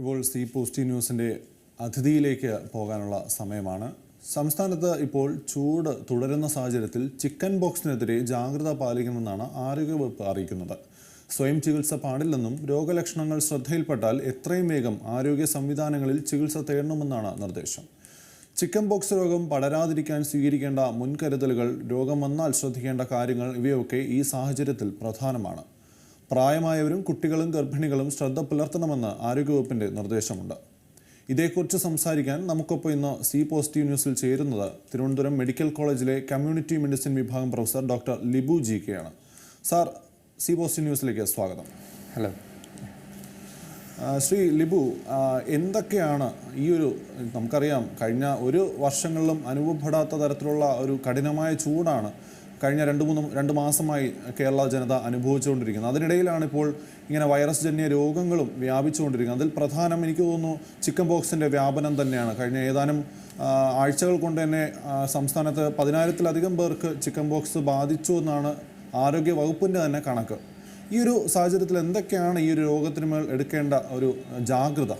ഇപ്പോൾ C post ന്യൂസിന്റെ അതിഥിയിലേക്ക് പോകാനുള്ള സമയമാണ്. സംസ്ഥാനത്ത് ഇപ്പോൾ ചൂട് തുടരുന്ന സാഹചര്യത്തിൽ ചിക്കൻ ബോക്സിനെതിരെ ജാഗ്രത പാലിക്കണമെന്നാണ് ആരോഗ്യവകുപ്പ് അറിയിക്കുന്നത്. സ്വയം ചികിത്സ പാടില്ലെന്നും രോഗലക്ഷണങ്ങൾ ശ്രദ്ധയിൽപ്പെട്ടാൽ എത്രയും വേഗം ആരോഗ്യ സംവിധാനങ്ങളിൽ ചികിത്സ തേടണമെന്നാണ് നിർദ്ദേശം. ചിക്കൻ ബോക്സ് രോഗം പടരാതിരിക്കാൻ സ്വീകരിക്കേണ്ട മുൻകരുതലുകൾ രോഗം വന്നാൽ ശ്രദ്ധിക്കേണ്ട കാര്യങ്ങൾ ഇവയൊക്കെ ഈ സാഹചര്യത്തിൽ പ്രധാനമാണ്. പ്രായമായവരും കുട്ടികളും ഗർഭിണികളും ശ്രദ്ധ പുലർത്തണമെന്ന് ആരോഗ്യവകുപ്പിന്റെ നിർദ്ദേശമുണ്ട്. ഇതേക്കുറിച്ച് സംസാരിക്കാൻ നമുക്കൊപ്പം ഇന്ന് സി പോസിറ്റീവ് ന്യൂസിൽ ചേരുന്നത് തിരുവനന്തപുരം മെഡിക്കൽ കോളേജിലെ കമ്മ്യൂണിറ്റി മെഡിസിൻ വിഭാഗം professor doctor Libu G K ആണ് സാർ സി പോസിറ്റീവ് ന്യൂസിലേക്ക് സ്വാഗതം. ഹലോ. ശ്രീ ലിബു എന്തൊക്കെയാണ് ഈ ഒരു നമുക്കറിയാം കഴിഞ്ഞ ഒരു വർഷങ്ങളിലും അനുഭവപ്പെടാത്ത തരത്തിലുള്ള ഒരു കഠിനമായ ചൂടാണ് കഴിഞ്ഞ രണ്ട് മൂന്ന് രണ്ട് മാസമായി കേരള ജനത അനുഭവിച്ചുകൊണ്ടിരിക്കുന്നത് അതിനിടയിലാണ് ഇപ്പോൾ ഇങ്ങനെ വൈറസ് ജന്യ രോഗങ്ങളും വ്യാപിച്ചുകൊണ്ടിരിക്കുന്നത്. അതിൽ പ്രധാനം എനിക്ക് തോന്നുന്നു ചിക്കൻ ബോക്സിന്റെ വ്യാപനം തന്നെയാണ്. കഴിഞ്ഞ ഏതാനും ആഴ്ചകൾ കൊണ്ട് തന്നെ സംസ്ഥാനത്ത് പതിനായിരത്തിലധികം പേർക്ക് ചിക്കൻ ബോക്സ് ബാധിച്ചു എന്നാണ് ആരോഗ്യ വകുപ്പിന്റെ തന്നെ കണക്ക്. ഈ ഒരു സാഹചര്യത്തിൽ എന്തൊക്കെയാണ് ഈ ഒരു രോഗത്തിന് മേൽ എടുക്കേണ്ട ഒരു ജാഗ്രത?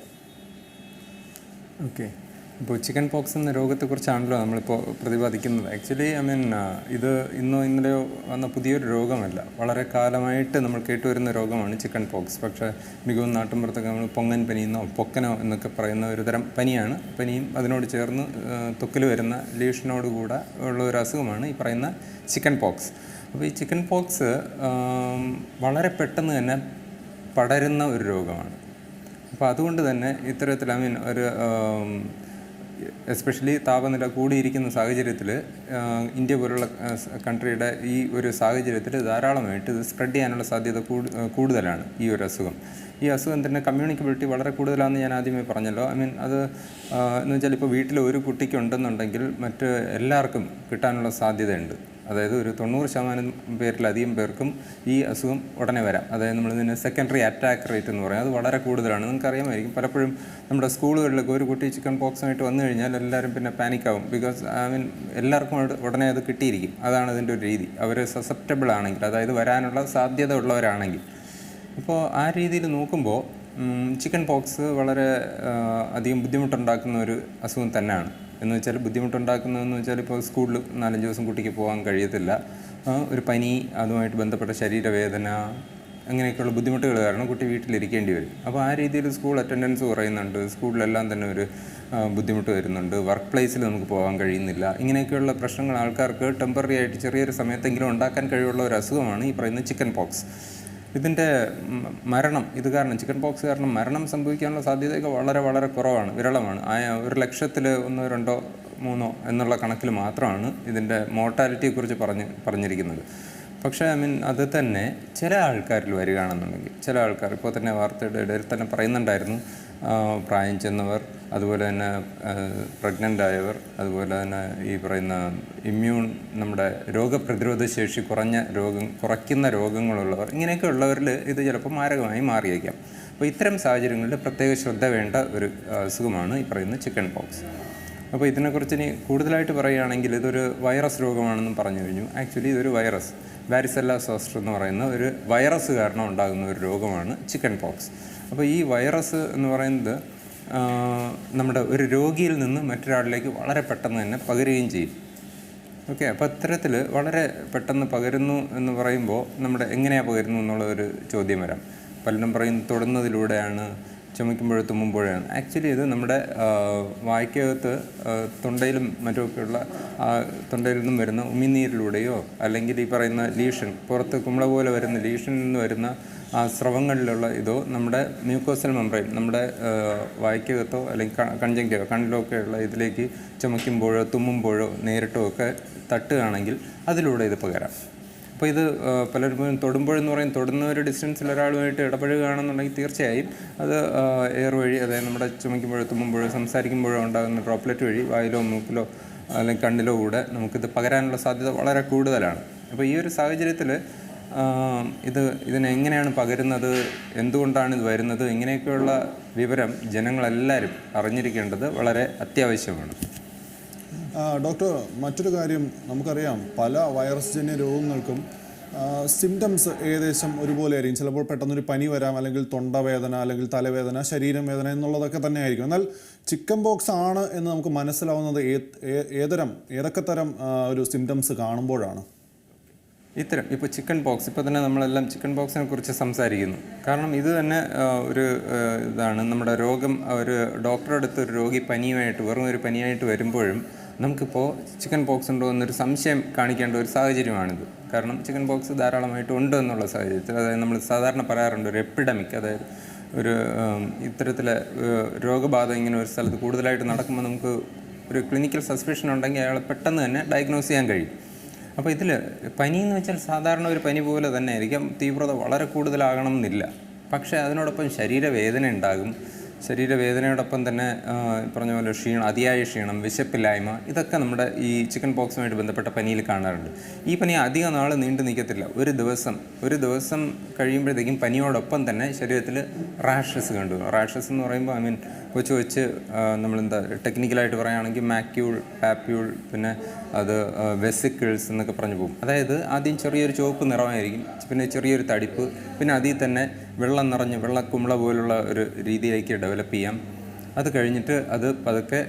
ഓക്കെ ഇപ്പോൾ ചിക്കൻ പോക്സ് എന്ന രോഗത്തെക്കുറിച്ചാണല്ലോ നമ്മളിപ്പോൾ പ്രതിപാദിക്കുന്നത്. ആക്ച്വലി ഐ മീൻ ഇത് ഇന്നോ ഇന്നലെയോ വന്ന പുതിയൊരു രോഗമല്ല. വളരെ കാലമായിട്ട് നമ്മൾ കേട്ടുവരുന്ന രോഗമാണ് ചിക്കൻ പോക്സ് പക്ഷേ മികവും നാട്ടുമ്പുറത്തൊക്കെ നമ്മൾ പൊങ്ങൻ പനിയെന്നോ പൊക്കനോ എന്നൊക്കെ പറയുന്ന ഒരു തരം പനിയാണ്. പനിയും അതിനോട് ചേർന്ന് തൊക്കിൽ വരുന്ന ലീഷനോട് കൂടെ ഉള്ള ഒരു അസുഖമാണ് ഈ പറയുന്ന ചിക്കൻ പോക്സ് അപ്പോൾ ഈ ചിക്കൻ പോക്സ് വളരെ പെട്ടെന്ന് തന്നെ പടരുന്ന ഒരു രോഗമാണ്. അപ്പോൾ അതുകൊണ്ട് തന്നെ ഇത്തരത്തിൽ ഐ മീൻ ഒരു എസ്പെഷ്യലി താപനില കൂടിയിരിക്കുന്ന സാഹചര്യത്തിൽ ഇന്ത്യ പോലുള്ള കൺട്രിയുടെ ഈ ഒരു സാഹചര്യത്തിൽ ധാരാളമായിട്ട് ഇത് സ്പ്രെഡ് ചെയ്യാനുള്ള സാധ്യത കൂടുതലാണ് ഈ ഒരു അസുഖം. ഈ അസുഖം തന്നെ കമ്മ്യൂണിക്കബിലിറ്റി വളരെ കൂടുതലാണെന്ന് ഞാൻ ആദ്യമേ പറഞ്ഞല്ലോ. ഐ മീൻ അത് എന്ന് വെച്ചാൽ ഇപ്പോൾ വീട്ടിൽ ഒരു കുട്ടിക്ക് ഉണ്ടെന്നുണ്ടെങ്കിൽ മറ്റ് എല്ലാവർക്കും കിട്ടാനുള്ള സാധ്യതയുണ്ട്. അതായത് ഒരു തൊണ്ണൂറ് ശതമാനം പേരിലധികം പേർക്കും ഈ അസുഖം ഉടനെ വരാം. അതായത് നമ്മൾ ഇതിന് സെക്കൻഡറി അറ്റാക്ക് റേറ്റ് എന്ന് പറയും. അത് വളരെ കൂടുതലാണ്. നിങ്ങൾക്ക് അറിയാമായിരിക്കും പലപ്പോഴും നമ്മുടെ സ്കൂളുകളിലൊക്കെ ഒരു കുട്ടി ചിക്കൻ പോക്സുമായിട്ട് വന്നു കഴിഞ്ഞാൽ എല്ലാവരും പിന്നെ പാനിക്കാവും ബിക്കോസ് ഐ മീൻ എല്ലാവർക്കും ഉട- ഉടനെ അത് കിട്ടിയിരിക്കും. അതാണ് അതിന്റെ ഒരു രീതി. അവർ സസെപ്റ്റബിൾ ആണെങ്കിൽ അതായത് വരാനുള്ള സാധ്യത ഉള്ളവരാണെങ്കിൽ. അപ്പോൾ ആ രീതിയിൽ നോക്കുമ്പോൾ ചിക്കൻ പോക്സ് വളരെ അധികം ബുദ്ധിമുട്ടുണ്ടാക്കുന്ന ഒരു അസുഖം തന്നെയാണ്. എന്ന് വെച്ചാൽ ബുദ്ധിമുട്ടുണ്ടാക്കുന്നതെന്ന് വെച്ചാൽ ഇപ്പോൾ സ്കൂളിൽ നാലഞ്ച് ദിവസം കുട്ടിക്ക് പോകാൻ കഴിയത്തില്ല. ഒരു പനി അതുമായിട്ട് ബന്ധപ്പെട്ട ശരീരവേദന അങ്ങനെയൊക്കെയുള്ള ബുദ്ധിമുട്ടുകൾ കാരണം കുട്ടി വീട്ടിലിരിക്കേണ്ടി വരും. അപ്പോൾ ആ രീതിയിൽ സ്കൂൾ അറ്റൻഡൻസ് കുറയുന്നുണ്ട്. സ്കൂളിലെല്ലാം തന്നെ ഒരു ബുദ്ധിമുട്ട് വരുന്നുണ്ട്. വർക്ക് പ്ലേസിൽ നമുക്ക് പോകാൻ കഴിയുന്നില്ല. ഇങ്ങനെയൊക്കെയുള്ള പ്രശ്നങ്ങൾ ആൾക്കാർക്ക് ടെമ്പററി ആയിട്ട് ചെറിയൊരു സമയത്തെങ്കിലും ഉണ്ടാക്കാൻ കഴിവുള്ള ഒരു അസുഖമാണ് ഈ പറയുന്ന ചിക്കൻ പോക്സ്. ഇതിന്റെ മരണം ഇത് കാരണം ചിക്കൻ പോക്സ് കാരണം മരണം സംഭവിക്കാനുള്ള സാധ്യതയൊക്കെ വളരെ വളരെ കുറവാണ് വിരളമാണ്. ആ ഒരു ലക്ഷത്തിൽ ഒന്നോ രണ്ടോ മൂന്നോ എന്നുള്ള കണക്കിൽ മാത്രമാണ് ഇതിന്റെ മോർട്ടാലിറ്റിയെക്കുറിച്ച് പറഞ്ഞ് പറഞ്ഞിരിക്കുന്നത്. പക്ഷേ ഐ മീൻ അത് തന്നെ ചില ആൾക്കാരിൽ വരികയാണെന്നുണ്ടെങ്കിൽ ചില ആൾക്കാർ ഇപ്പോൾ തന്നെ വാർത്തയുടെ ഇടയിൽ തന്നെ പറയുന്നുണ്ടായിരുന്നു പ്രായം ചെന്നവർ അതുപോലെ തന്നെ പ്രഗ്നന്റ് ആയവർ അതുപോലെ തന്നെ ഈ പറയുന്ന ഇമ്മ്യൂൺ നമ്മുടെ രോഗപ്രതിരോധ ശേഷി കുറഞ്ഞ രോഗം കുറയ്ക്കുന്ന രോഗങ്ങളുള്ളവർ ഇങ്ങനെയൊക്കെ ഉള്ളവരിൽ ഇത് ചിലപ്പോൾ മാരകമായി മാറിയേക്കാം. അപ്പോൾ ഇത്തരം സാഹചര്യങ്ങളിൽ പ്രത്യേക ശ്രദ്ധ വേണ്ട ഒരു അസുഖമാണ് ഈ പറയുന്ന ചിക്കൻ പോക്സ് അപ്പോൾ ഇതിനെക്കുറിച്ച് ഇനി കൂടുതലായിട്ട് പറയുകയാണെങ്കിൽ ഇതൊരു വൈറസ് രോഗമാണെന്നും പറഞ്ഞു കഴിഞ്ഞു. ആക്ച്വലി ഇതൊരു വൈറസ് വാരിസെല്ല സോസ്റ്റർ എന്ന് പറയുന്ന ഒരു വൈറസ് കാരണം ഉണ്ടാകുന്ന ഒരു രോഗമാണ് ചിക്കൻ പോക്സ് അപ്പോൾ ഈ വൈറസ് എന്ന് പറയുന്നത് നമ്മുടെ ഒരു രോഗിയിൽ നിന്ന് മറ്റൊരാളിലേക്ക് വളരെ പെട്ടെന്ന് തന്നെ പകരുകയും ചെയ്യും. ഓക്കെ അപ്പോൾ അത്തരത്തിൽ വളരെ പെട്ടെന്ന് പകരുന്നു എന്ന് പറയുമ്പോൾ നമ്മുടെ എങ്ങനെയാണ് പകരുന്നു എന്നുള്ള ഒരു ചോദ്യം വരാം. പലരും പറയും തൊടുന്നതിലൂടെയാണ് ചുമയ്ക്കുമ്പോഴോ തുമ്മുമ്പോഴാണ് ആക്ച്വലി ഇത് നമ്മുടെ വായ്ക്കകത്ത് തൊണ്ടയിലും മറ്റുമൊക്കെയുള്ള തൊണ്ടയിൽ നിന്നും വരുന്ന ഉമിനീരിലൂടെയോ അല്ലെങ്കിൽ ഈ പറയുന്ന ലീഷൻ പുറത്ത് കുമ്പള പോലെ വരുന്ന ലീഷനിൽ നിന്ന് വരുന്ന ആ സ്രവങ്ങളിലുള്ള ഇതോ നമ്മുടെ മ്യൂക്കോസൽ മെമ്പറൈൻ നമ്മുടെ വായ്ക്കകത്തോ അല്ലെങ്കിൽ കൺജങ്റ്റീവോ കണ്ണിലോ ഒക്കെയുള്ള ഇതിലേക്ക് ചുമയ്ക്കുമ്പോഴോ തുമ്മുമ്പോഴോ നേരിട്ടോ ഒക്കെ തട്ടുകയാണെങ്കിൽ അതിലൂടെ ഇത് പകരാം. അപ്പോൾ ഇത് പലരും തൊടുമ്പോഴെന്ന് പറയും തൊടുന്ന ഒരു ഡിസ്റ്റൻസിൽ ഒരാളുമായിട്ട് ഇടപഴകുകയാണെന്നുണ്ടെങ്കിൽ തീർച്ചയായും അത് എയർ വഴി അതായത് നമ്മുടെ ചുമയ്ക്കുമ്പോഴോ തുമ്മുമ്പോഴോ സംസാരിക്കുമ്പോഴോ ഉണ്ടാകുന്ന ഡ്രോപ്ലെറ്റ് വഴി വായിലോ മൂക്കിലോ അല്ലെങ്കിൽ കണ്ണിലോ കൂടെ നമുക്കിത് പകരാനുള്ള സാധ്യത വളരെ കൂടുതലാണ്. അപ്പോൾ ഈ ഒരു സാഹചര്യത്തിൽ ഇത് ഇതിനെങ്ങനെയാണ് പകരുന്നത് എന്തുകൊണ്ടാണ് ഇത് വരുന്നത് ഇങ്ങനെയൊക്കെയുള്ള വിവരം ജനങ്ങളെല്ലാവരും അറിഞ്ഞിരിക്കേണ്ടത് വളരെ അത്യാവശ്യമാണ്. ഡോക്ടർ മറ്റൊരു കാര്യം നമുക്കറിയാം. പല വൈറസ് ജന്യ രോഗങ്ങൾക്കും സിംറ്റംസ് ഏകദേശം ഒരുപോലെ ആയിരിക്കും. ചിലപ്പോൾ പെട്ടെന്നൊരു പനി വരാം അല്ലെങ്കിൽ തൊണ്ടവേദന അല്ലെങ്കിൽ തലവേദന ശരീരം വേദന എന്നുള്ളതൊക്കെ തന്നെ ആയിരിക്കും എന്നാൽ ചിക്കൻ ബോക്സ് ആണ് എന്ന് നമുക്ക് മനസ്സിലാവുന്നത് ഏതരം ഏതൊക്കെ തരം ഒരു സിംറ്റംസ് കാണുമ്പോഴാണ്? ഇത്തരം ഇപ്പോൾ ചിക്കൻ ബോക്സ് ഇപ്പോൾ തന്നെ നമ്മളെല്ലാം ചിക്കൻ ബോക്സിനെ കുറിച്ച് സംസാരിക്കുന്നു. കാരണം ഇത് തന്നെ ഒരു ഇതാണ്. നമ്മുടെ രോഗം ഒരു ഡോക്ടറെ അടുത്ത് ഒരു രോഗി പനിയുമായിട്ട് വെറും ഒരു പനിയായിട്ട് വരുമ്പോഴും നമുക്കിപ്പോൾ ചിക്കൻ പോക്സ് ഉണ്ടോ എന്നൊരു സംശയം കാണിക്കേണ്ട ഒരു സാഹചര്യമാണിത്. കാരണം ചിക്കൻ പോക്സ് ധാരാളമായിട്ട് ഉണ്ട് എന്നുള്ള സാഹചര്യത്തിൽ അതായത് നമ്മൾ സാധാരണ പറയാറുണ്ട് ഒരു എപ്പിഡമിക് അതായത് ഒരു ഇത്തരത്തിലെ രോഗബാധ ഇങ്ങനെ ഒരു സ്ഥലത്ത് കൂടുതലായിട്ട് നടക്കുമ്പോൾ നമുക്ക് ഒരു ക്ലിനിക്കൽ സസ്പെഷൻ ഉണ്ടെങ്കിൽ അയാളെ പെട്ടെന്ന് തന്നെ ഡയഗ്നോസ് ചെയ്യാൻ കഴിയും. അപ്പോൾ ഇതിൽ പനി എന്ന് വെച്ചാൽ സാധാരണ ഒരു പനി പോലെ തന്നെ ആയിരിക്കും തീവ്രത വളരെ കൂടുതലാകണം എന്നില്ല. പക്ഷേ അതിനോടൊപ്പം ശരീരവേദന ഉണ്ടാകും ശരീരവേദനയോടൊപ്പം തന്നെ പറഞ്ഞ പോലെ ക്ഷീണം അതിയായ ക്ഷീണം വിശപ്പില്ലായ്മ ഇതൊക്കെ നമ്മുടെ ഈ ചിക്കൻ പോക്സുമായിട്ട് ബന്ധപ്പെട്ട പനിയിൽ കാണാറുണ്ട്. ഈ പനി അധികം നാൾ നീണ്ടു നിൽക്കത്തില്ല. ഒരു ദിവസം ഒരു ദിവസം കഴിയുമ്പോഴത്തേക്കും പനിയോടൊപ്പം തന്നെ ശരീരത്തിൽ റാഷസ് കണ്ടു. റാഷസ് എന്ന് പറയുമ്പോൾ ഐ മീൻ കൊച്ചു കൊച്ച് നമ്മളെന്താ ടെക്നിക്കലായിട്ട് പറയുകയാണെങ്കിൽ മാക്യൂൾ പാപ്യൂൾ പിന്നെ അത് വെസിക്കിൾസ് എന്നൊക്കെ പറഞ്ഞു പോകും. അതായത് ആദ്യം ചെറിയൊരു ചുവപ്പ് നിറമായിരിക്കും പിന്നെ ചെറിയൊരു തടിപ്പ് പിന്നെ അതിൽ തന്നെ വെള്ളം നിറഞ്ഞ് വെള്ളക്കുമ്പള പോലുള്ള ഒരു രീതിയിലേക്ക് ഡെവലപ്പ് ചെയ്യാം. അത് കഴിഞ്ഞിട്ട് അത് പതുക്കെ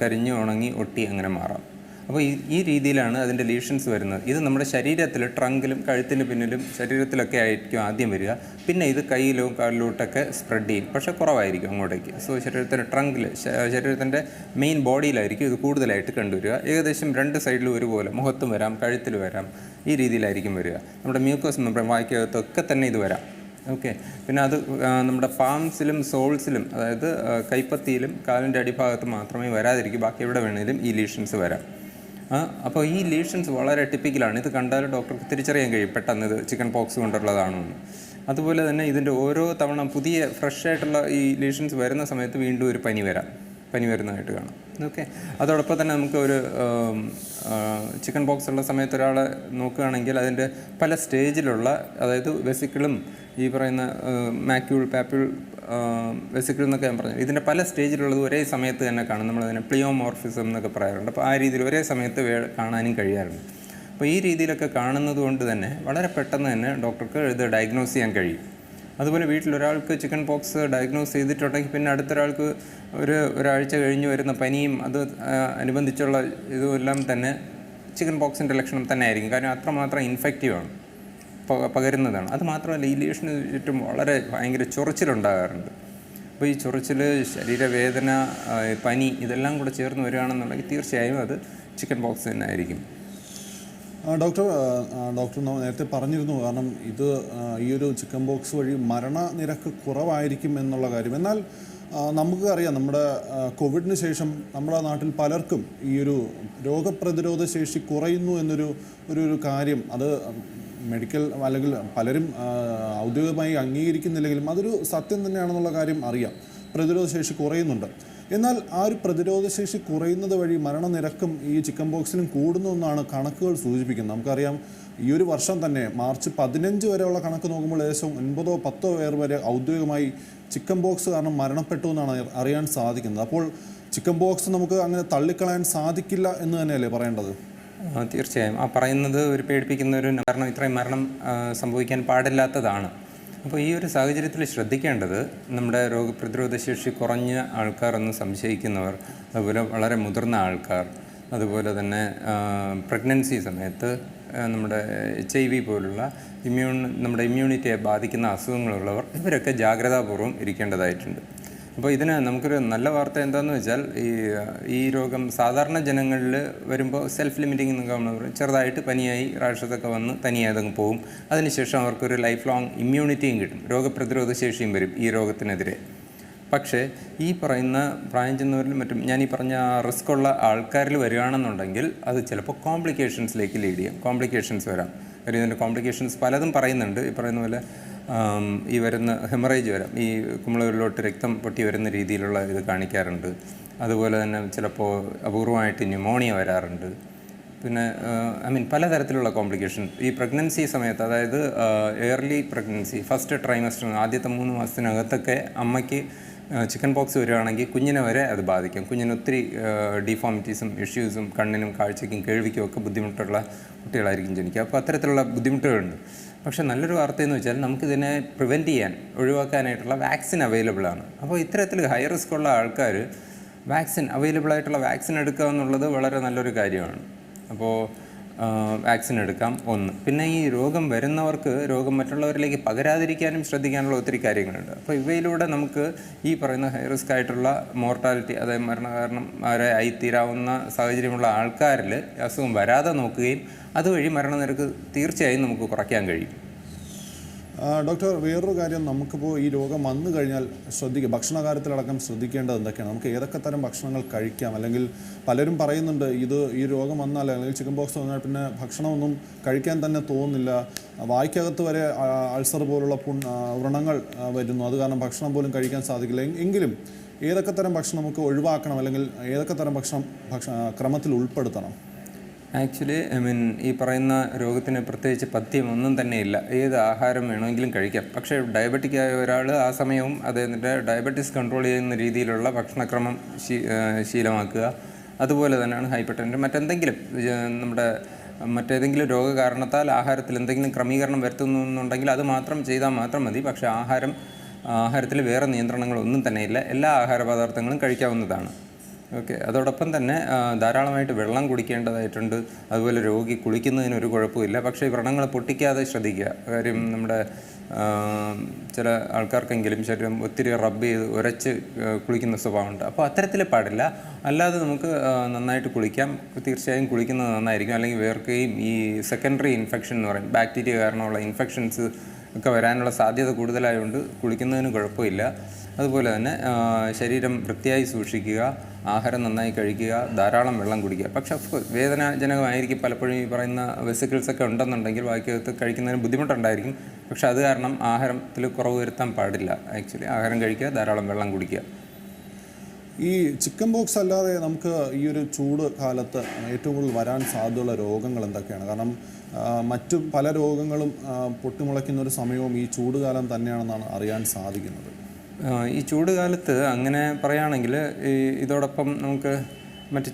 കരിഞ്ഞ് ഉണങ്ങി ഒട്ടി അങ്ങനെ മാറാം. അപ്പോൾ ഈ ഈ രീതിയിലാണ് അതിന്റെ ലീഷൻസ് വരുന്നത്. ഇത് നമ്മുടെ ശരീരത്തിൽ ട്രങ്കിലും കഴുത്തിന് പിന്നിലും ശരീരത്തിലൊക്കെ ആയിരിക്കും ആദ്യം വരിക. പിന്നെ ഇത് കയ്യിലും കാലിലോട്ടൊക്കെ സ്പ്രെഡ് ചെയ്യും. പക്ഷേ കുറവായിരിക്കും അങ്ങോട്ടേക്ക്. സോ ശരീരത്തിന്റെ ട്രങ്കിൽ ശരീരത്തിന്റെ മെയിൻ ബോഡിയിലായിരിക്കും ഇത് കൂടുതലായിട്ട് കണ്ടുവരിക. ഏകദേശം രണ്ട് സൈഡിലും ഒരുപോലെ മുഖത്തും വരാം കഴുത്തിൽ വരാം ഈ രീതിയിലായിരിക്കും വരിക. നമ്മുടെ മ്യൂക്കോസ് മെമ്പർ വായിക്കകത്തൊക്കെ തന്നെ ഇത് വരാം. ഓക്കെ പിന്നെ അത് നമ്മുടെ പാംസിലും സോൾസിലും അതായത് കൈപ്പത്തിയിലും കാലിന്റെ അടിഭാഗത്ത് മാത്രമേ വരാതിരിക്കും. ബാക്കി എവിടെ വേണേലും ഈ ലീഷൻസ് വരാം. അപ്പോൾ ഈ ലീഷൻസ് വളരെ ടിപ്പിക്കലാണ് ഇത് കണ്ടാൽ ഡോക്ടർക്ക് തിരിച്ചറിയാൻ കഴിയും. പെട്ടെന്ന് ഇത് ചിക്കൻ പോക്സ് കൊണ്ടുള്ളതാണോ എന്ന്. അതുപോലെ തന്നെ ഇതിന്റെ ഓരോ തവണ പുതിയ ഫ്രഷ് ആയിട്ടുള്ള ഈ ലീഷൻസ് വരുന്ന സമയത്ത് വീണ്ടും ഒരു പനി വരാം. പനി വരുന്നതായിട്ട് കാണാം. ഓക്കെ അതോടൊപ്പം തന്നെ നമുക്ക് ഒരു ചിക്കൻ പോക്സ് ഉള്ള സമയത്ത് ഒരാളെ നോക്കുകയാണെങ്കിൽ അതിന്റെ പല സ്റ്റേജിലുള്ള അതായത് വെസിക്കിളും ഈ പറയുന്ന മാക്യൂൾ പാപ്യൂൾ വെസിക്കിൾ എന്നൊക്കെ ഞാൻ പറഞ്ഞു. ഇതിന്റെ പല സ്റ്റേജിലുള്ളത് ഒരേ സമയത്ത് തന്നെ കാണും. നമ്മളതിനെ പ്ലിയോമോർഫിസം എന്നൊക്കെ പറയാറുണ്ട്. അപ്പോൾ ആ രീതിയിൽ ഒരേ സമയത്ത് കാണാനും കഴിയാറുണ്ട്. അപ്പോൾ ഈ രീതിയിലൊക്കെ കാണുന്നത് കൊണ്ട് തന്നെ വളരെ പെട്ടെന്ന് തന്നെ ഡോക്ടർക്ക് ഇത് ഡയഗ്നോസ് ചെയ്യാൻ കഴിയും. അതുപോലെ വീട്ടിലൊരാൾക്ക് ചിക്കൻ പോക്സ് ഡയഗ്നോസ് ചെയ്തിട്ടുണ്ടെങ്കിൽ പിന്നെ അടുത്തൊരാൾക്ക് ഒരു ഒരാഴ്ച കഴിഞ്ഞ് വരുന്ന പനിയും അത് അനുബന്ധിച്ചുള്ള ഇതുമെല്ലാം തന്നെ ചിക്കൻ പോക്സിന്റെ ലക്ഷണം തന്നെ ആയിരിക്കും. കാരണം അത്രമാത്രം ഇൻഫെക്റ്റീവാണ് പകരുന്നതാണ്. അത് മാത്രമല്ല ഈ ലീഷന് ചുറ്റും വളരെ ഭയങ്കര ചൊറിച്ചിലുണ്ടാകാറുണ്ട്. അപ്പോൾ ഈ ചൊറിച്ചിൽ ശരീരവേദന പനി ഇതെല്ലാം കൂടെ ചേർന്ന് വരികയാണെന്നുണ്ടെങ്കിൽ തീർച്ചയായും അത് ചിക്കൻ ബോക്സ് തന്നെ ആയിരിക്കും. ഡോക്ടർ ഡോക്ടർ നേരത്തെ പറഞ്ഞിരുന്നു കാരണം ഇത് ഈ ഒരു ചിക്കൻ ബോക്സ് വഴി മരണനിരക്ക് കുറവായിരിക്കും എന്നുള്ള കാര്യം. എന്നാൽ നമുക്ക് അറിയാം നമ്മുടെ കോവിഡിന് ശേഷം നമ്മുടെ നാട്ടിൽ പലർക്കും ഈ ഒരു രോഗപ്രതിരോധ ശേഷി കുറയുന്നു എന്നൊരു ഒരു ഒരു കാര്യം. അത് മെഡിക്കൽ അല്ലെങ്കിൽ പലരും ഔദ്യോഗികമായി അംഗീകരിക്കുന്നില്ലെങ്കിലും അതൊരു സത്യം തന്നെയാണെന്നുള്ള കാര്യം അറിയാം. പ്രതിരോധ ശേഷി കുറയുന്നുണ്ട്. എന്നാൽ ആ ഒരു പ്രതിരോധ ശേഷി കുറയുന്നത് വഴി മരണനിരക്കും ഈ ചിക്കൻ ബോക്സിലും കൂടുന്നു എന്നാണ് കണക്കുകൾ സൂചിപ്പിക്കുന്നത്. നമുക്കറിയാം ഈ ഒരു വർഷം തന്നെ മാർച്ച് പതിനഞ്ച് വരെയുള്ള കണക്ക് നോക്കുമ്പോൾ ഏകദേശം ഒൻപതോ പത്തോ പേർ വരെ ഔദ്യോഗികമായി ചിക്കൻ ബോക്സ് കാരണം മരണപ്പെട്ടു എന്നാണ് അറിയാൻ സാധിക്കുന്നത്. അപ്പോൾ ചിക്കൻ ബോക്സ് നമുക്ക് അങ്ങനെ തള്ളിക്കളയാൻ സാധിക്കില്ല എന്ന് തന്നെയല്ലേ പറയേണ്ടത്? തീർച്ചയായും. ആ പറയുന്നത് ഒരു പേടിപ്പിക്കുന്ന ഒരു കാരണം ഇത്രയും മരണം സംഭവിക്കാൻ പാടില്ലാത്തതാണ്. അപ്പോൾ ഈ ഒരു സാഹചര്യത്തിൽ ശ്രദ്ധിക്കേണ്ടത് നമ്മുടെ രോഗപ്രതിരോധ ശേഷി കുറഞ്ഞ ആൾക്കാർ എന്ന് സംശയിക്കുന്നവർ അതുപോലെ വളരെ മുതിർന്ന ആൾക്കാർ അതുപോലെ തന്നെ പ്രഗ്നൻസി സമയത്ത് നമ്മുടെ എച്ച് ഐ വി പോലുള്ള ഇമ്മ്യൂൺ നമ്മുടെ ഇമ്മ്യൂണിറ്റിയെ ബാധിക്കുന്ന അസുഖങ്ങളുള്ളവർ ഇവരൊക്കെ ജാഗ്രതാപൂർവം ഇരിക്കേണ്ടതായിട്ടുണ്ട്. അപ്പോൾ ഇതിന് നമുക്കൊരു നല്ല വാർത്ത എന്താണെന്ന് വെച്ചാൽ ഈ ഈ രോഗം സാധാരണ ജനങ്ങളിൽ വരുമ്പോൾ സെൽഫ് ലിമിറ്റിംഗ് എന്നൊക്കെ നമ്മൾ പറയും. ചെറുതായിട്ട് പനിയായി റാഷസൊക്കെ വന്ന് തനിയെ അതങ്ങ് പോകും അതിനുശേഷം അവർക്കൊരു ലൈഫ് ലോങ് ഇമ്മ്യൂണിറ്റിയും കിട്ടും. രോഗപ്രതിരോധ ശേഷിയും വരും ഈ രോഗത്തിനെതിരെ. പക്ഷേ ഈ പറയുന്ന പ്രായം ചെന്നവരിലും മറ്റും ഞാൻ ഈ പറഞ്ഞ റിസ്ക് ഉള്ള ആൾക്കാരിൽ വരികയാണെന്നുണ്ടെങ്കിൽ അത് ചിലപ്പോൾ കോംപ്ലിക്കേഷൻസിലേക്ക് ലീഡ് ചെയ്യാം. കോംപ്ലിക്കേഷൻസ് വരാം. കാര്യം ഇതിന്റെ കോംപ്ലിക്കേഷൻസ് പലതും പറയുന്നുണ്ട്. ഈ പറയുന്ന പോലെ ഈ വരുന്ന ഹെമറേജ് വരാം. ഈ കുമിളകളിലോട്ട് രക്തം പൊട്ടി വരുന്ന രീതിയിലുള്ള ഇത് കാണിക്കാറുണ്ട്. അതുപോലെ തന്നെ ചിലപ്പോൾ അപൂർവമായിട്ട് ന്യൂമോണിയ വരാറുണ്ട്. പിന്നെ ഐ മീൻ പലതരത്തിലുള്ള കോംപ്ലിക്കേഷൻ. ഈ പ്രഗ്നൻസി സമയത്ത് അതായത് ഏർലി പ്രഗ്നൻസി ഫസ്റ്റ് ട്രൈമസ്റ്റർ ആദ്യത്തെ മൂന്ന് മാസത്തിനകത്തൊക്കെ അമ്മയ്ക്ക് ചിക്കൻ പോക്സ് വരികയാണെങ്കിൽ കുഞ്ഞിനെ വരെ അത് ബാധിക്കും. കുഞ്ഞിന് ഒത്തിരി ഡിഫോമിറ്റീസും ഇഷ്യൂസും കണ്ണിനും കാഴ്ചയ്ക്കും കേൾവിക്കും ഒക്കെ ബുദ്ധിമുട്ടുള്ള കുട്ടികളായിരിക്കും ജനിക്കുക. അപ്പോൾ അത്തരത്തിലുള്ള ബുദ്ധിമുട്ടുകളുണ്ട്. പക്ഷേ നല്ലൊരു വാർത്ത എന്ന് വെച്ചാൽ നമുക്കിതിനെ പ്രിവെന്റ് ചെയ്യാൻ ഒഴിവാക്കാനായിട്ടുള്ള വാക്സിൻ അവൈലബിൾ ആണ്. അപ്പോൾ ഇത്തരത്തിൽ ഹൈ റിസ്ക് ഉള്ള ആൾക്കാർ വാക്സിൻ അവൈലബിൾ ആയിട്ടുള്ള വാക്സിൻ എടുക്കുക എന്നുള്ളത് വളരെ നല്ലൊരു കാര്യമാണ്. അപ്പോൾ വാക്സിൻ എടുക്കാം. ഒന്ന്. പിന്നെ ഈ രോഗം വരുന്നവർക്ക് രോഗം മറ്റുള്ളവരിലേക്ക് പകരാതിരിക്കാനും ശ്രദ്ധിക്കാനുള്ള ഒത്തിരി കാര്യങ്ങളുണ്ട്. അപ്പോൾ ഇവയിലൂടെ നമുക്ക് ഈ പറയുന്ന ഹൈ റിസ്ക് ആയിട്ടുള്ള മോർട്ടാലിറ്റി അതായത് മരണകാരണം വരെ ആയിത്തീരാവുന്ന സാഹചര്യമുള്ള ആൾക്കാരിൽ അസുഖം വരാതെ നോക്കുകയും അതുവഴി മരണനിരക്ക് തീർച്ചയായും നമുക്ക് കുറയ്ക്കാൻ കഴിയും. ഡോക്ടർ വേറൊരു കാര്യം നമുക്കിപ്പോൾ ഈ രോഗം വന്നു കഴിഞ്ഞാൽ ശ്രദ്ധിക്കുക ഭക്ഷണകാര്യത്തിലടക്കം ശ്രദ്ധിക്കേണ്ടത് എന്തൊക്കെയാണ്? നമുക്ക് ഏതൊക്കെ തരം ഭക്ഷണങ്ങൾ കഴിക്കാം? അല്ലെങ്കിൽ പലരും പറയുന്നുണ്ട് ഇത് ഈ രോഗം വന്നാൽ അല്ലെങ്കിൽ ചിക്കൻ ബോക്സ് വന്നാൽ പിന്നെ ഭക്ഷണമൊന്നും കഴിക്കാൻ തന്നെ തോന്നുന്നില്ല. വായ്ക്കകത്ത് വരെ അൾസർ പോലുള്ള പുൺ വ്രണങ്ങൾ വരുന്നു. അത് കാരണം ഭക്ഷണം പോലും കഴിക്കാൻ സാധിക്കില്ല. എങ്കിലും ഏതൊക്കെ തരം ഭക്ഷണം നമുക്ക് ഒഴിവാക്കണം? അല്ലെങ്കിൽ ഏതൊക്കെ തരം ഭക്ഷണം ഭക്ഷണ ക്രമത്തിൽ ഉൾപ്പെടുത്തണം? ആക്ച്വലി ഐ മീൻ ഈ പറയുന്ന രോഗത്തിന് പ്രത്യേകിച്ച് പഥ്യം ഒന്നും തന്നെ ഇല്ല ഏത് ആഹാരം വേണമെങ്കിലും കഴിക്കാം. പക്ഷേ ഡയബറ്റിക് ആയ ഒരാൾ ആ സമയവും അദ്ദേഹത്തിന്റെ ഡയബറ്റിസ് കൺട്രോൾ ചെയ്യുന്ന രീതിയിലുള്ള ഭക്ഷണക്രമം ശീലമാക്കുക. അതുപോലെ തന്നെയാണ് ഹൈപ്പർടെൻഷൻ. മറ്റെന്തെങ്കിലും നമ്മുടെ മറ്റേതെങ്കിലും രോഗകാരണത്താൽ ആഹാരത്തിൽ എന്തെങ്കിലും ക്രമീകരണം വരുത്തുന്നുണ്ടെങ്കിൽ അത് മാത്രം ചെയ്താൽ മാത്രം മതി. പക്ഷേ ആഹാരം ആഹാരത്തിൽ വേറെ നിയന്ത്രണങ്ങളൊന്നും തന്നെ ഇല്ല എല്ലാ ആഹാര പദാർത്ഥങ്ങളും കഴിക്കാവുന്നതാണ്. ഓക്കെ. അതോടൊപ്പം തന്നെ ധാരാളമായിട്ട് വെള്ളം കുടിക്കേണ്ടതായിട്ടുണ്ട്. അതുപോലെ രോഗി കുളിക്കുന്നതിന് ഒരു കുഴപ്പമില്ല. പക്ഷേ ഈ വ്രണങ്ങൾ പൊട്ടിക്കാതെ ശ്രദ്ധിക്കുക. കാര്യം നമ്മുടെ ചില ആൾക്കാർക്കെങ്കിലും ശരീരം ഒത്തിരി റബ്ബ് ചെയ്ത് ഉരച്ച് കുളിക്കുന്ന സ്വഭാവമുണ്ട്. അപ്പോൾ അത്തരത്തിൽ പാടില്ല. അല്ലാതെ നമുക്ക് നന്നായിട്ട് കുളിക്കാം. തീർച്ചയായും കുളിക്കുന്നത് നന്നായിരിക്കും. അല്ലെങ്കിൽ വേർക്കുകയും ഈ സെക്കൻഡറി ഇൻഫെക്ഷൻ എന്ന് പറയും. ബാക്ടീരിയ കാരണമുള്ള ഇൻഫെക്ഷൻസ് ഒക്കെ വരാനുള്ള സാധ്യത കൂടുതലായതുകൊണ്ട് കുളിക്കുന്നതിന് കുഴപ്പമില്ല. അതുപോലെ തന്നെ ശരീരം വൃത്തിയായി സൂക്ഷിക്കുക. ആഹാരം നന്നായി കഴിക്കുക ധാരാളം വെള്ളം കുടിക്കുക. പക്ഷെ അഫ്കോഴ്സ് വേദനാജനകമായിരിക്കും പലപ്പോഴും ഈ പറയുന്ന വെസിക്കിൾസൊക്കെ ഉണ്ടെന്നുണ്ടെങ്കിൽ ബാക്കിയകത്ത് കഴിക്കുന്നതിന് ബുദ്ധിമുട്ടുണ്ടായിരിക്കും. പക്ഷെ അത് കാരണം ആഹാരത്തിൽ കുറവ് വരുത്താൻ പാടില്ല. ആക്ച്വലി ആഹാരം കഴിക്കുക ധാരാളം വെള്ളം കുടിക്കുക. ഈ ചിക്കൻ ബോക്സ് അല്ലാതെ നമുക്ക് ഈ ഒരു ചൂട് കാലത്ത് ഏറ്റവും കൂടുതൽ വരാൻ സാധ്യതയുള്ള രോഗങ്ങൾ എന്തൊക്കെയാണ്? കാരണം മറ്റു പല രോഗങ്ങളും പൊട്ടിമുളയ്ക്കുന്ന ഒരു സമയവും ഈ ചൂടുകാലം തന്നെയാണെന്നാണ് അറിയാൻ സാധിക്കുന്നത്. ഈ ചൂട് കാലത്ത് അങ്ങനെ പറയുകയാണെങ്കിൽ ഈ ഇതോടൊപ്പം നമുക്ക് മറ്റ്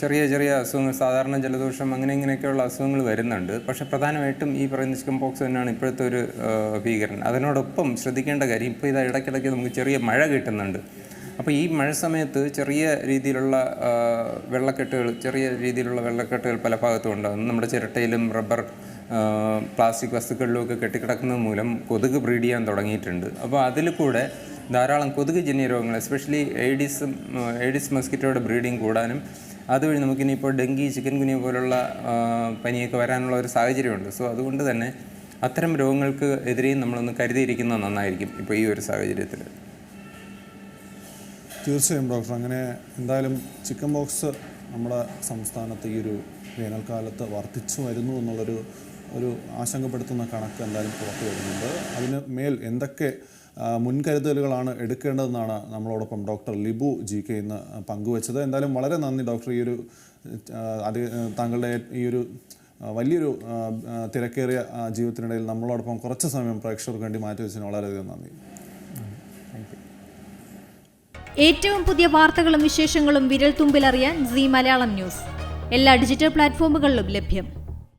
ചെറിയ ചെറിയ അസുഖങ്ങൾ സാധാരണ ജലദോഷം അങ്ങനെ ഇങ്ങനെയൊക്കെയുള്ള അസുഖങ്ങൾ വരുന്നുണ്ട്. പക്ഷേ പ്രധാനമായിട്ടും ഈ പറയുന്ന ചിക്കൻ പോക്സ് തന്നെയാണ് ഇപ്പോഴത്തെ ഒരു ഭീകരൻ. അതിനോടൊപ്പം ശ്രദ്ധിക്കേണ്ട കാര്യം ഇപ്പോൾ ഇത് ഇടയ്ക്കിടയ്ക്ക് നമുക്ക് ചെറിയ മഴ കിട്ടുന്നുണ്ട്. അപ്പോൾ ഈ മഴ സമയത്ത് ചെറിയ രീതിയിലുള്ള വെള്ളക്കെട്ടുകൾ ചെറിയ രീതിയിലുള്ള വെള്ളക്കെട്ടുകൾ പല ഭാഗത്തും ഉണ്ടാകും നമ്മുടെ ചിരട്ടയിലും റബ്ബർ പ്ലാസ്റ്റിക് വസ്തുക്കളിലും ഒക്കെ കെട്ടിക്കിടക്കുന്നത് മൂലം കൊതുക് ബ്രീഡ് ചെയ്യാൻ തുടങ്ങിയിട്ടുണ്ട്. അപ്പോൾ അതിൽ കൂടെ ധാരാളം കൊതുക് ജന്യ രോഗങ്ങൾ എസ്പെഷ്യലി എയ്ഡിസ് എയ്ഡിസ് മസ്കിറ്റോയുടെ ബ്രീഡിങ് കൂടാനും അതുവഴി നമുക്കിനിയിപ്പോൾ ഡെങ്കി ചിക്കൻ കുനിയ പോലുള്ള പനിയൊക്കെ വരാനുള്ള ഒരു സാഹചര്യമുണ്ട്. സോ അതുകൊണ്ട് തന്നെ അത്തരം രോഗങ്ങൾക്ക് എതിരെയും നമ്മളൊന്ന് കരുതിയിരിക്കുന്നത് നന്നായിരിക്കും ഇപ്പോൾ ഈ ഒരു സാഹചര്യത്തിൽ. തീർച്ചയായും ഡോക്ടർ അങ്ങനെ എന്തായാലും ചിക്കൻ ബോക്സ് നമ്മുടെ സംസ്ഥാനത്ത് ഈ ഒരു വേനൽക്കാലത്ത് വർദ്ധിച്ചു വരുന്നു എന്നുള്ളൊരു ഒരു ആശങ്കപ്പെടുത്തുന്ന കണക്ക് എന്തായാലും പുറത്തു വരുന്നുണ്ട്. അതിന് മേൽ എന്തൊക്കെ മുൻകരുതലുകളാണ് എടുക്കേണ്ടതെന്നാണ് നമ്മളോടൊപ്പം ഡോക്ടർ ലിബു ജി കെ ഇന്ന് പങ്കുവച്ചത്. എന്തായാലും വളരെ നന്ദി ഡോക്ടർ. ഈ ഒരു താങ്കളുടെ ഈ ഒരു വലിയൊരു തിരക്കേറിയ ജീവിതത്തിനിടയിൽ നമ്മളോടൊപ്പം കുറച്ച് സമയം പ്രേക്ഷകർക്ക് വേണ്ടി മാറ്റിവെച്ചതിന് വളരെയധികം നന്ദി. ഏറ്റവും പുതിയ വാർത്തകളും വിശേഷങ്ങളും വിരൽ തുമ്പിലറിയാൻ സി മലയാളം ന്യൂസ്. എല്ലാ ഡിജിറ്റൽ പ്ലാറ്റ്ഫോമുകളിലും ലഭ്യം.